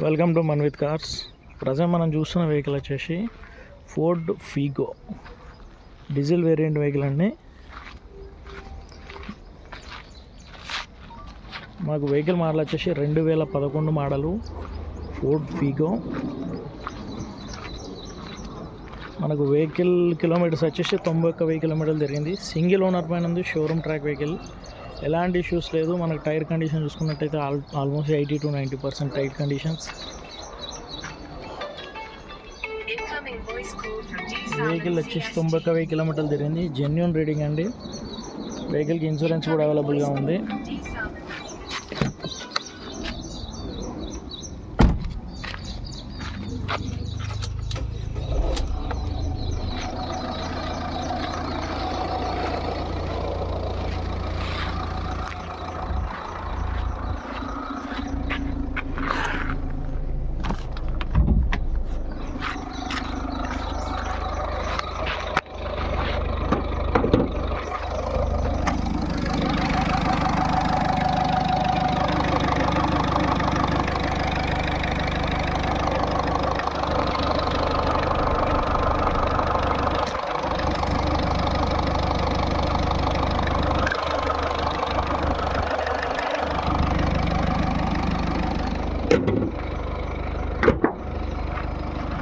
Welcome to man with cars present మనం చూస్తున్న vehicle వచ్చేసి Ford Figo diesel variant vehicle అండి. మాకు వెహికల్ మోడల్ వచ్చేసి రెండు వేల పదకొండు మోడలు ఫోర్డ్ ఫీగో మనకు వెహికల్ కిలోమీటర్స్ వచ్చేసి తొంభై ఒక్క వెయ్యి కిలోమీటర్లు తిరిగింది సింగిల్ ఓనర్ పైన ఉంది షోరూమ్ ట్రాక్ వెహికల్ ఎలాంటి ఇష్యూస్ లేదు. మనకు టైర్ కండిషన్ చూసుకున్నట్టయితే all almost eighty to ninety percent tyre conditions. Vehicle వచ్చేసి తొంభై ఒక్క వెయ్యి కిలోమీటర్లు తిరిగింది జెన్యున్ రీడింగ్ అండి. వెహికల్కి ఇన్సూరెన్స్ కూడా అవైలబుల్గా ఉంది.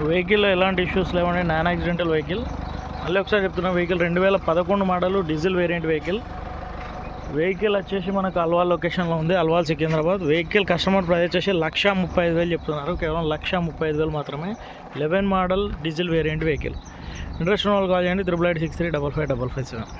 వెహికల్లో ఎలాంటి ఇష్యూస్ లేవండి. నాన్ యాక్సిడెంటల్ వెహికల్ మళ్ళీ ఒకసారి చెప్తున్నా వెహికల్ రెండు వేల పదకొండు model diesel variant vehicle vehicle వచ్చేసి మనకు అల్వాల్ లొకేషన్లో ఉంది. Alwal Secunderabad. Vehicle customer price వచ్చేసి లక్ష ముప్పై ఐదు వేలు చెప్తున్నారు. కేవలం లక్ష ముప్పై ఐదు వేలు మాత్రమే. Eleven model diesel variant vehicle interest ఉన్న వాళ్ళు కాల్ చేయండి. Triple eight six three double five double five seven